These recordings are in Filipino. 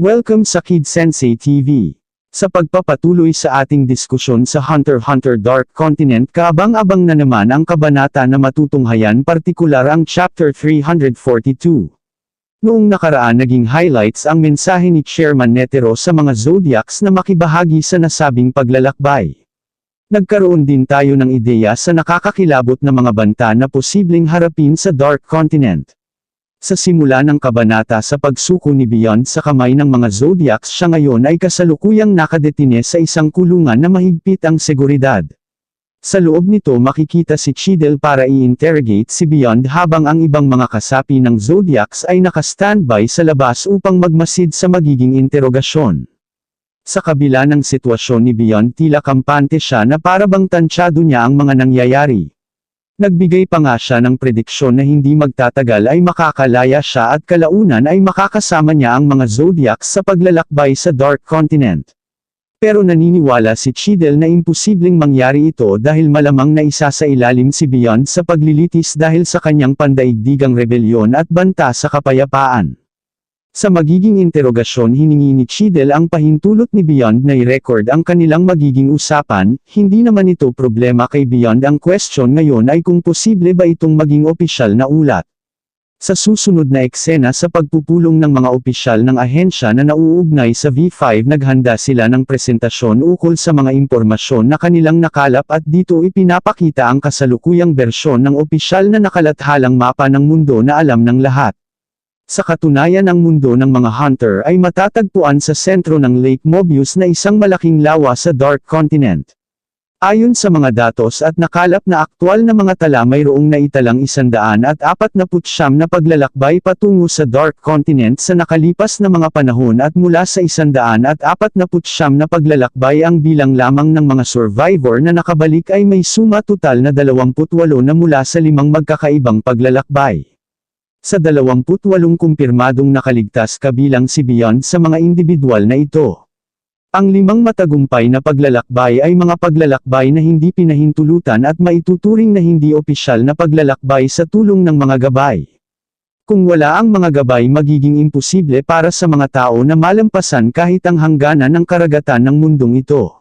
Welcome sa Kid Sensei TV. Sa pagpapatuloy sa ating diskusyon sa Hunter Hunter Dark Continent kaabang-abang na naman ang kabanata na matutunghayan partikular ang Chapter 342. Noong nakaraan naging highlights ang mensahe ni Chairman Netero sa mga Zodiacs na makibahagi sa nasabing paglalakbay. Nagkaroon din tayo ng ideya sa nakakakilabot na mga banta na posibleng harapin sa Dark Continent. Sa simula ng kabanata sa pagsuko ni Beyond sa kamay ng mga Zodiacs siya ngayon ay kasalukuyang nakadetine sa isang kulungan na mahigpit ang seguridad. Sa loob nito makikita si Chidel para i-interrogate si Beyond habang ang ibang mga kasapi ng Zodiacs ay naka-standby sa labas upang magmasid sa magiging interogasyon. Sa kabila ng sitwasyon ni Beyond tila kampante siya na parabang tansyado niya ang mga nangyayari. Nagbigay pa nga siya ng prediksyon na hindi magtatagal ay makakalaya siya at kalaunan ay makakasama niya ang mga zodiacs sa paglalakbay sa Dark Continent. Pero naniniwala si Chidel na imposibleng mangyari ito dahil malamang na isa sa ilalim si Beyond sa paglilitis dahil sa kanyang pandaigdigang rebelyon at banta sa kapayapaan. Sa magiging interogasyon hiningi ni Chidel ang pahintulot ni Beyond na i-record ang kanilang magiging usapan, hindi naman ito problema kay Beyond ang question ngayon ay kung posible ba itong maging opisyal na ulat. Sa susunod na eksena sa pagpupulong ng mga opisyal ng ahensya na nauugnay sa V5 naghanda sila ng presentasyon ukol sa mga impormasyon na kanilang nakalap at dito ipinapakita ang kasalukuyang bersyon ng opisyal na nakalathalang mapa ng mundo na alam ng lahat. Sa katunayan ang mundo ng mga hunter ay matatagpuan sa sentro ng Lake Mobius na isang malaking lawa sa Dark Continent. Ayon sa mga datos at nakalap na aktwal na mga tala mayroong naitalang isandaan at apat na putsyam na paglalakbay patungo sa Dark Continent sa nakalipas na mga panahon at mula sa isandaan at apat na putsyam na paglalakbay ang bilang lamang ng mga survivor na nakabalik ay may suma total na 28 na mula sa limang magkakaibang paglalakbay. Sa 28 kumpirmadong nakaligtas kabilang si Beyond sa mga individual na ito. Ang limang matagumpay na paglalakbay ay mga paglalakbay na hindi pinahintulutan at maituturing na hindi opisyal na paglalakbay sa tulong ng mga gabay. Kung wala ang mga gabay magiging imposible para sa mga tao na malampasan kahit ang hangganan ng karagatan ng mundong ito.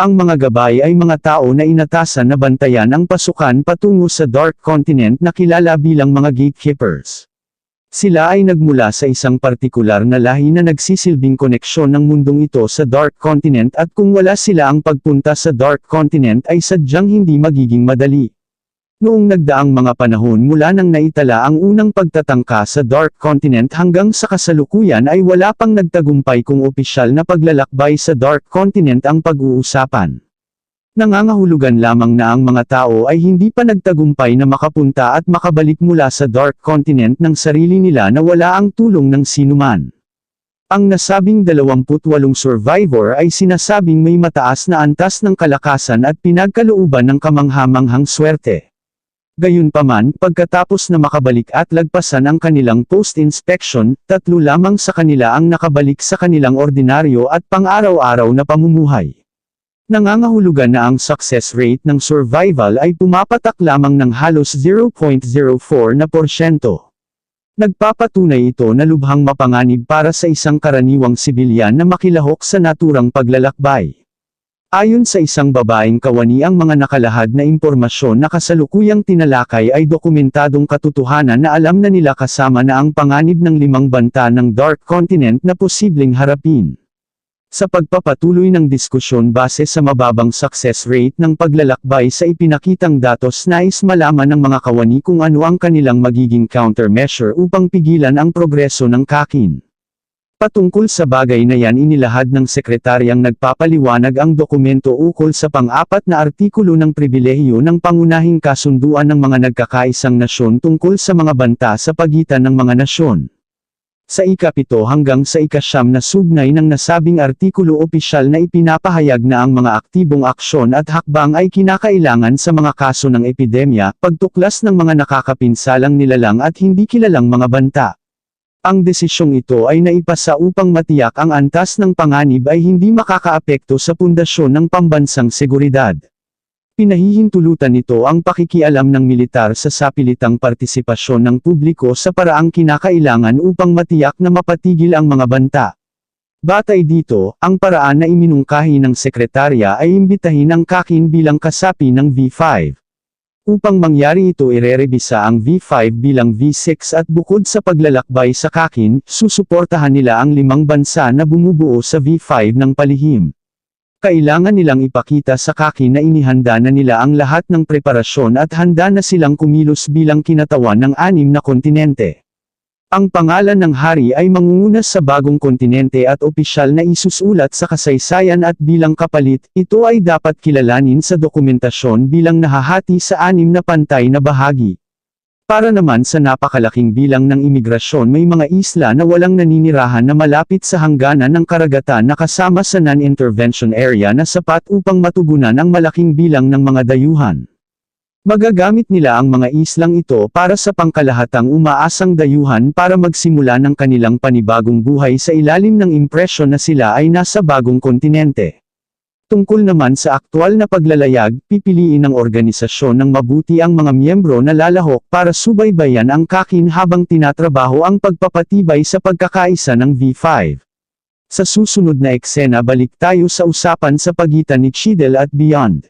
Ang mga gabay ay mga tao na inatasan na bantayan ang pasukan patungo sa Dark Continent na kilala bilang mga gatekeepers. Sila ay nagmula sa isang partikular na lahi na nagsisilbing koneksyon ng mundong ito sa Dark Continent at kung wala sila ang pagpunta sa Dark Continent ay sadyang hindi magiging madali. Noong nagdaang mga panahon mula nang naitala ang unang pagtatangka sa Dark Continent hanggang sa kasalukuyan ay wala pang nagtagumpay kung opisyal na paglalakbay sa Dark Continent ang pag-uusapan. Nangangahulugan lamang na ang mga tao ay hindi pa nagtagumpay na makapunta at makabalik mula sa Dark Continent ng sarili nila na wala ang tulong ng sinuman. Ang nasabing 28 survivor ay sinasabing may mataas na antas ng kalakasan at pinagkalooban ng kamanghamanghang swerte. Gayunpaman, pagkatapos na makabalik at lagpasan ang kanilang post-inspection, tatlo lamang sa kanila ang nakabalik sa kanilang ordinaryo at pang-araw-araw na pamumuhay. Nangangahulugan na ang success rate ng survival ay pumapatak lamang ng halos 0.04 na porsyento. Nagpapatunay ito na lubhang mapanganib para sa isang karaniwang sibilyan na makilahok sa naturang paglalakbay. Ayon sa isang babaeng kawani ang mga nakalahad na impormasyon na kasalukuyang tinalakay ay dokumentadong katotohanan na alam na nila kasama na ang panganib ng limang banta ng Dark Continent na posibleng harapin. Sa pagpapatuloy ng diskusyon base sa mababang success rate ng paglalakbay sa ipinakitang datos nais malaman ng mga kawani kung ano ang kanilang magiging countermeasure upang pigilan ang progreso ng kakin. Patungkol sa bagay na yan inilahad ng sekretaryang nagpapaliwanag ang dokumento ukol sa pang-apat na artikulo ng pribilehiyo ng pangunahing kasunduan ng mga nagkakaisang nasyon tungkol sa mga banta sa pagitan ng mga nasyon. Sa ikapito hanggang sa ikasyam na sugnay ng nasabing artikulo opisyal na ipinapahayag na ang mga aktibong aksyon at hakbang ay kinakailangan sa mga kaso ng epidemya, pagtuklas ng mga nakakapinsalang nilalang at hindi kilalang mga banta. Ang desisyong ito ay naipasa upang matiyak ang antas ng panganib ay hindi makakaapekto sa pundasyon ng pambansang seguridad. Pinahihintulutan nito ang pakikialam ng militar sa sapilitang partisipasyon ng publiko sa paraang kinakailangan upang matiyak na mapatigil ang mga banta. Batay dito, ang paraan na iminungkahi ng sekretarya ay imbitahin ang kakin bilang kasapi ng V5. Upang mangyari ito irerebisa ang V5 bilang V6 at bukod sa paglalakbay sa kakin, susuportahan nila ang limang bansa na bumubuo sa V5 ng palihim. Kailangan nilang ipakita sa kakin na inihanda na nila ang lahat ng preparasyon at handa na silang kumilos bilang kinatawan ng anim na kontinente. Ang pangalan ng hari ay mangunguna sa bagong kontinente at opisyal na isusulat sa kasaysayan at bilang kapalit, ito ay dapat kilalanin sa dokumentasyon bilang nahahati sa anim na pantay na bahagi. Para naman sa napakalaking bilang ng imigrasyon may mga isla na walang naninirahan na malapit sa hangganan ng karagatan na kasama sa non-intervention area na sapat upang matugunan ang malaking bilang ng mga dayuhan. Magagamit nila ang mga islang ito para sa pangkalahatang umaasang dayuhan para magsimula ng kanilang panibagong buhay sa ilalim ng impresyon na sila ay nasa bagong kontinente. Tungkol naman sa aktwal na paglalayag, pipiliin ng organisasyon ng mabuti ang mga miyembro na lalahok para subaybayan ang kakin habang tinatrabaho ang pagpapatibay sa pagkakaisa ng V5. Sa susunod na eksena balik tayo sa usapan sa pagitan ni Chidel at Beyond.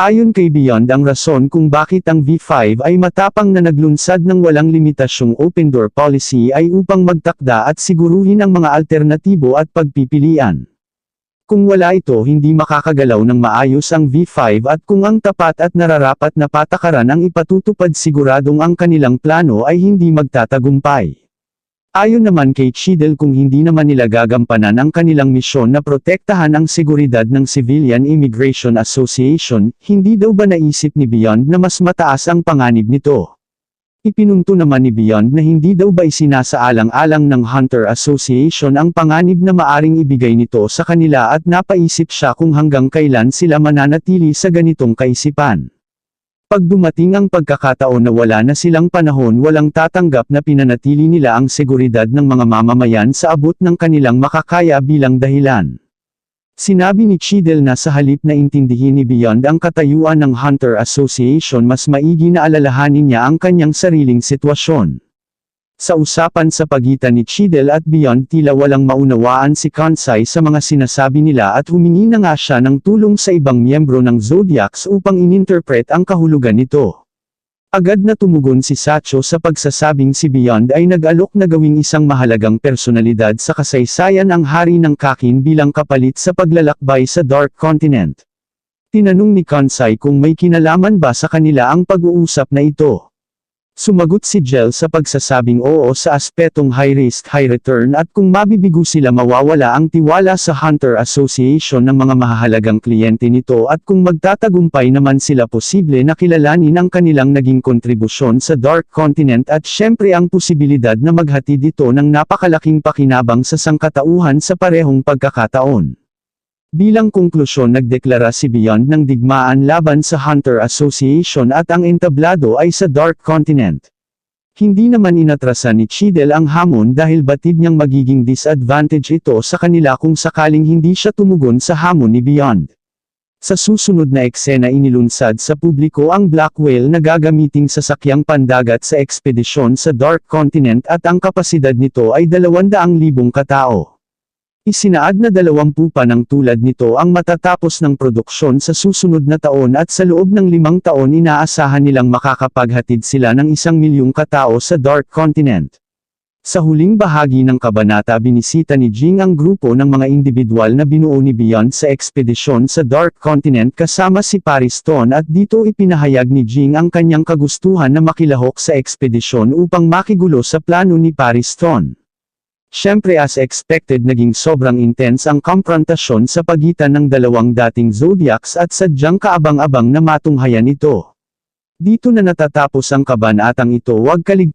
Ayon kay Beyond ang rason kung bakit ang V5 ay matapang na naglunsad ng walang limitasyong open door policy ay upang magtakda at siguruhin ang mga alternatibo at pagpipilian. Kung wala ito hindi makakagalaw ng maayos ang V5 at kung ang tapat at nararapat na patakaran ang ipatutupad siguradong ang kanilang plano ay hindi magtatagumpay. Ayon naman kay Chidel kung hindi naman nila gagampanan ang kanilang misyon na protektahan ang seguridad ng Civilian Immigration Association, hindi daw ba naisip ni Beyond na mas mataas ang panganib nito? Ipinunto naman ni Beyond na hindi daw ba isinasaalang-alang ng Hunter Association ang panganib na maaring ibigay nito sa kanila at napaisip siya kung hanggang kailan sila mananatili sa ganitong kaisipan. Pag dumating ang pagkakataon na wala na silang panahon walang tatanggap na pinanatili nila ang seguridad ng mga mamamayan sa abot ng kanilang makakaya bilang dahilan. Sinabi ni Chidel na sa halip na intindihin ni Beyond ang katayuan ng Hunter Association mas maigi na alalahanin niya ang kanyang sariling sitwasyon. Sa usapan sa pagitan ni Chidel at Beyond tila walang maunawaan si Kansai sa mga sinasabi nila at humingi na nga siya ng tulong sa ibang miyembro ng Zodiacs upang ininterpret ang kahulugan nito. Agad na tumugon si Sacho sa pagsasabing si Beyond ay nag-alok na gawing isang mahalagang personalidad sa kasaysayan ang hari ng Kakin bilang kapalit sa paglalakbay sa Dark Continent. Tinanong ni Kansai kung may kinalaman ba sa kanila ang pag-uusap na ito. Sumagot si Jel sa pagsasabing oo sa aspetong high risk high return at kung mabibigo sila mawawala ang tiwala sa Hunter Association ng mga mahahalagang kliyente nito at kung magtatagumpay naman sila posible na kilalanin ang kanilang naging kontribusyon sa Dark Continent at syempre ang posibilidad na maghatid ito ng napakalaking pakinabang sa sangkatauhan sa parehong pagkakataon. Bilang konklusyon nagdeklara si Beyond ng digmaan laban sa Hunter Association at ang entablado ay sa Dark Continent. Hindi naman inatrasan ni Chidel ang hamon dahil batid niyang magiging disadvantage ito sa kanila kung sakaling hindi siya tumugon sa hamon ni Beyond. Sa susunod na eksena inilunsad sa publiko ang Black Whale na gagamiting sasakyang pandagat sa ekspedisyon sa Dark Continent at ang kapasidad nito ay 200,000 katao. Isinaad na 20 pa ng tulad nito ang matatapos ng produksyon sa susunod na taon at sa loob ng limang taon inaasahan nilang makakapaghatid sila ng isang milyong katao sa Dark Continent. Sa huling bahagi ng kabanata binisita ni Jing ang grupo ng mga individual na binuo ni Beyond sa ekspedisyon sa Dark Continent kasama si Paris Ton at dito ipinahayag ni Jing ang kanyang kagustuhan na makilahok sa ekspedisyon upang makigulo sa plano ni Paris Ton. Siyempre as expected naging sobrang intense ang komprontasyon sa pagitan ng dalawang dating zodiacs at sadyang kaabang-abang na matunghayan ito. Dito na natatapos ang kabanatang ito huwag kaligtaan.